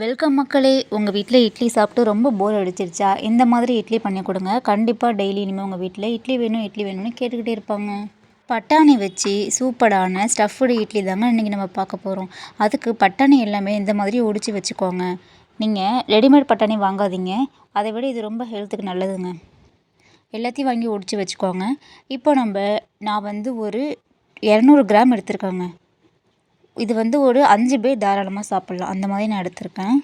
Welcome மக்களே. உங்கள் வீட்டில் இட்லி சாப்பிட்டு ரொம்ப போர் அடிச்சிருச்சா? இந்த மாதிரி இட்லி பண்ணி கொடுங்க. கண்டிப்பாக டெய்லி இனிமேல் உங்கள் வீட்டில் இட்லி வேணும் இட்லி வேணும்னு கேட்டுக்கிட்டே இருப்பாங்க. பட்டாணி வச்சு சூப்பரான ஸ்டஃப்டு இட்லி தாங்க இன்றைக்கி நம்ம பார்க்க போகிறோம் அதுக்கு பட்டாணி எல்லாமே இந்த மாதிரி ஒடிச்சு வச்சுக்கோங்க. நீங்கள் ரெடிமேட் பட்டாணி வாங்காதீங்க. அதை விட இது ரொம்ப ஹெல்த்துக்கு நல்லதுங்க. எல்லாத்தையும் வாங்கி ஒடிச்சு வச்சுக்கோங்க. இப்போ நம்ம நான் வந்து ஒரு இரநூறு கிராம் எடுத்திருக்கேங்க. இது வந்து ஒரு அஞ்சு பேர் தாராளமாக சாப்பிட்லாம். அந்த மாதிரி நான் எடுத்திருக்கேன்.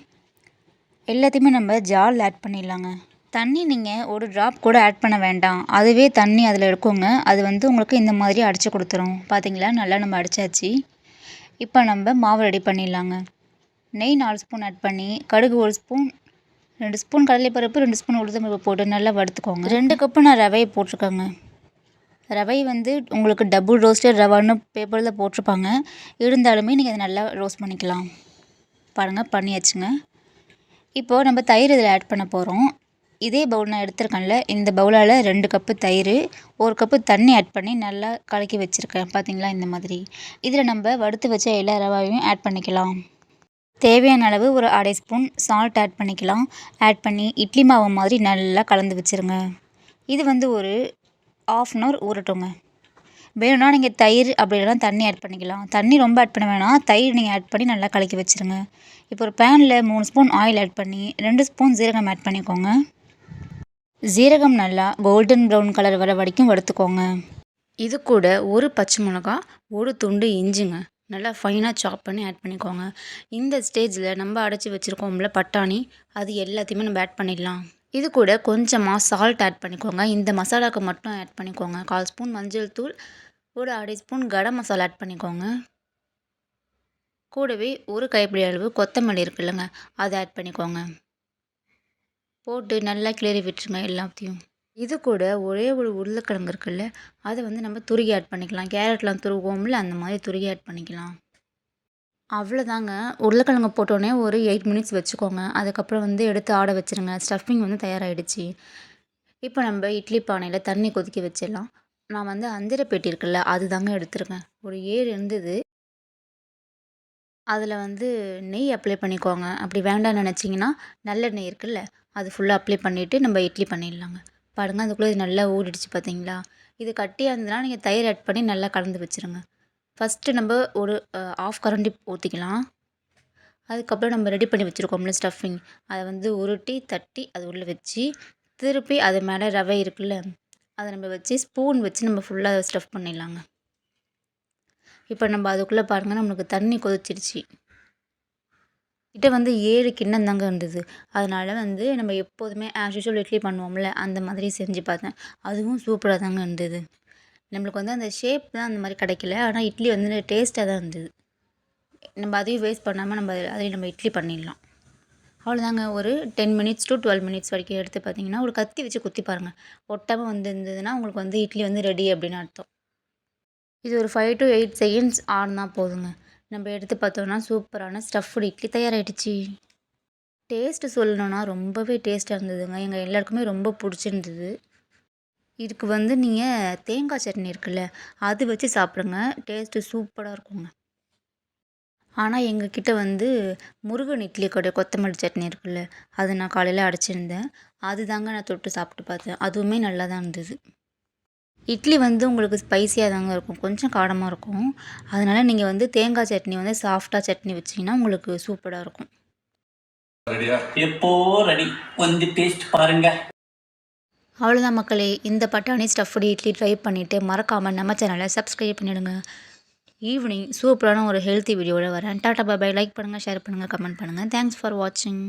எல்லாத்தையுமே நம்ம ஜாரில் ஆட் பண்ணிடலாங்க. தண்ணி நீங்கள் ஒரு ட்ராப் கூட ஆட் பண்ண வேண்டாம். அதுவே தண்ணி அதில் இருக்குங்க. அது வந்து உங்களுக்கு இந்த மாதிரி அடித்து கொடுத்துரும். பார்த்தீங்களா நல்லா நம்ம அடித்தாச்சு இப்போ நம்ம மாவு ரெடி பண்ணிடலாங்க. நெய் நாலு ஸ்பூன் ஆட் பண்ணி கடுகு ஒரு ஸ்பூன் ரெண்டு ஸ்பூன் கடலைப்பருப்பு ரெண்டு ஸ்பூன் உளுத்தம்பருப்பு போட்டு நல்லா வறுத்துக்கோங்க. ரெண்டு கப்பு நான் ரவையை போட்டிருக்கேங்க. ரவை வந்து உங்களுக்கு டபுள் ரோஸ்டட் ரவான்னு பேப்பரில் போட்டிருப்பாங்க. இருந்தாலுமே நீங்கள் அதை நல்லா ரோஸ்ட் பண்ணிக்கலாம். பாருங்கள் பண்ணியாச்சுங்க. இப்போது நம்ம தயிர் இதில் ஆட் பண்ண போகிறோம் இதே பவுல் நான் எடுத்திருக்கேன்ல இந்த பவுலால் ரெண்டு கப்பு தயிர் ஒரு கப்பு தண்ணி ஆட் பண்ணி நல்லா கலக்கி வச்சுருக்கேன். பார்த்தீங்களா இந்த மாதிரி. இதில் நம்ம வறுத்து வச்ச எல்லா ரவாவையும் ஆட் பண்ணிக்கலாம். தேவையான அளவு ஒரு அரை ஸ்பூன் சால்ட் ஆட் பண்ணிக்கலாம். ஆட் பண்ணி இட்லி மாவு மாதிரி நல்லா கலந்து வச்சுருங்க. இது வந்து ஒரு ஆஃப் அன் ஹவர் ஊறட்டுங்க. வேணும்னா நீங்கள் தயிர் அப்படி இல்லைனா தண்ணி ஆட் பண்ணிக்கலாம். தண்ணி ரொம்ப ஆட் பண்ண வேணாம். தயிர் நீங்கள் ஆட் பண்ணி நல்லா கலக்கி வச்சுருங்க. இப்போ ஒரு பேனில் மூணு ஸ்பூன் ஆயில் ஆட் பண்ணி ரெண்டு ஸ்பூன் ஜீரகம் ஆட் பண்ணிக்கோங்க. ஜீரகம் நல்லா கோல்டன் ப்ரௌன் கலர் வர வரைக்கும் வறுத்துக்கோங்க. இது கூட ஒரு பச்சை மிளகா ஒரு துண்டு இஞ்சிங்க. நல்லா ஃபைனாக சாப் பண்ணி ஆட் பண்ணிக்கோங்க. இந்த ஸ்டேஜில் நம்ம அடைச்சி வச்சுருக்கோம்ல பட்டாணி அது எல்லாத்தையுமே நம்ம ஆட் பண்ணிடலாம். இது கூட கொஞ்சமாக சால்ட் ஆட் பண்ணிக்கோங்க. இந்த மசாலாவுக்கு மட்டும் ஆட் பண்ணிக்கோங்க. கால் ஸ்பூன் மஞ்சள் தூள் ஒரு அரை ஸ்பூன் கரம் மசாலா ஆட் பண்ணிக்கோங்க. கூடவே ஒரு கைப்பிடி அளவு கொத்தமல்லி இருக்குல்லங்க அதை ஆட் பண்ணிக்கோங்க. போட்டு நல்லா கிளறி விட்டுருங்க எல்லாத்தையும். இது கூட ஒரே ஒரு உருளைக்கிழங்கு இருக்குல்ல அதை வந்து நம்ம துருகி ஆட் பண்ணிக்கலாம். கேரட்லாம் துருவோம்ல அந்த மாதிரி துருகி ஆட் பண்ணிக்கலாம். அவ்வளோதாங்க உருளைக்கிழங்கு போட்டோடனே ஒரு எயிட் மினிட்ஸ் வச்சுக்கோங்க. அதுக்கப்புறம் வந்து எடுத்து ஆட வச்சுருங்க. ஸ்டஃபிங் வந்து தயாராகிடுச்சு இப்போ நம்ம இட்லி பானையில் தண்ணி கொதிக்க வச்சிடலாம். நான் வந்து அந்திர பெட்டி இருக்குல்ல அது தாங்க எடுத்துருக்கேன். ஒரு ஏர் இருந்தது. அதில் வந்து நெய் அப்ளை பண்ணிக்கோங்க. அப்படி வேண்டாம்னு நினச்சிங்கன்னா நல்ல நெய் இருக்குல்ல அது ஃபுல்லாக அப்ளை பண்ணிவிட்டு நம்ம இட்லி பண்ணிடலாங்க. பாருங்கள் அதுக்குள்ளே இது நல்லா ஊறிடுச்சு பார்த்தீங்களா இது கட்டியாக இருந்ததுன்னா நீங்கள் தயிர் ஆட் பண்ணி நல்லா கலந்து வச்சுருங்க. ஃபஸ்ட்டு நம்ம ஒரு ஆஃப் கரண்டி ஊற்றிக்கலாம் அதுக்கப்புறம் நம்ம ரெடி பண்ணி வச்சுருக்கோம்ல ஸ்டஃபிங் அதை வந்து உருட்டி தட்டி அது உள்ளே வச்சு திருப்பி அது மேலே ரவை இருக்குல்ல அதை நம்ம வச்சு ஸ்பூன் வச்சு நம்ம ஃபுல்லாக ஸ்டஃப் பண்ணிடலாங்க. இப்போ நம்ம அதுக்குள்ளே பாருங்கள் நம்மளுக்கு தண்ணி கொதிச்சிருச்சு. கிட்ட வந்து ஏழு கிண்ணம் தாங்க இருந்தது. அதனால் வந்து நம்ம எப்போதுமே ஆஸ் யூஷுவல் இட்லி பண்ணுவோம்ல அந்த மாதிரி செஞ்சு பார்த்தேன். அதுவும் சூப்பராக தாங்க இருந்தது. நம்மளுக்கு வந்து அந்த ஷேப் தான் அந்த மாதிரி கிடைக்கல. ஆனால் இட்லி வந்து டேஸ்ட்டாக தான் இருந்தது. நம்ம அதையும் வேஸ்ட் பண்ணாமல் நம்ம அதையும் நம்ம இட்லி பண்ணிடலாம். அவ்வளோதாங்க ஒரு ten minutes to twelve minutes வரைக்கும் எடுத்து பார்த்தீங்கன்னா ஒரு கத்தி வச்சு குத்தி பாருங்கள் ஒட்டாமல் வந்து இருந்ததுன்னா உங்களுக்கு வந்து இட்லி வந்து ரெடி அப்படின்னு அர்த்தம். இது ஒரு ஃபைவ் டு எயிட் செகண்ட்ஸ் ஆடினா போதுங்க. நம்ம எடுத்து பார்த்தோம்னா சூப்பரான ஸ்டஃப்டு இட்லி தயாராகிடுச்சு டேஸ்ட்டு சொல்லணுன்னா ரொம்பவே டேஸ்ட்டாக இருந்ததுங்க. எங்கள் எல்லாருக்குமே ரொம்ப பிடிச்சிருந்தது. இதுக்கு வந்து நீங்கள் தேங்காய் சட்னி இருக்குல்ல அது வச்சு சாப்பிடுங்க. டேஸ்ட்டு சூப்பராக இருக்குங்க. ஆனால் எங்கக்கிட்ட வந்து முருகன் இட்லி கடை கொத்தமல்லி சட்னி இருக்குல்ல அது நான் காலையில் அடைச்சிருந்தேன். அது தாங்க நான் தொட்டு சாப்பிட்டு பார்த்தேன். அதுவுமே நல்லா தான் இருந்தது. இட்லி வந்து உங்களுக்கு ஸ்பைஸியாக தாங்க இருக்கும். கொஞ்சம் காரமாக இருக்கும். அதனால் நீங்கள் வந்து தேங்காய் சட்னி வந்து சாஃப்டாக சட்னி வச்சிங்கன்னா உங்களுக்கு சூப்பராக இருக்கும். எப்போ ரெடி வந்து டேஸ்ட் பாருங்க. அவ்வளோதான் மக்களே. இந்த பட்டாணி ஸ்டஃப்டு இட்லி ட்ரை பண்ணிவிட்டு மறக்காமல் நம்ம சேனலை சப்ஸ்கிரைப் பண்ணிவிடுங்க ஈவினிங் சூப்பரான ஒரு ஹெல்த்தி வீடியோவில் வரேன். டாட்டா பாபாய் லைக் பண்ணுங்கள் ஷேர் பண்ணுங்கள் கமெண்ட் பண்ணுங்கள் தேங்க்ஸ் ஃபார் வாட்சிங்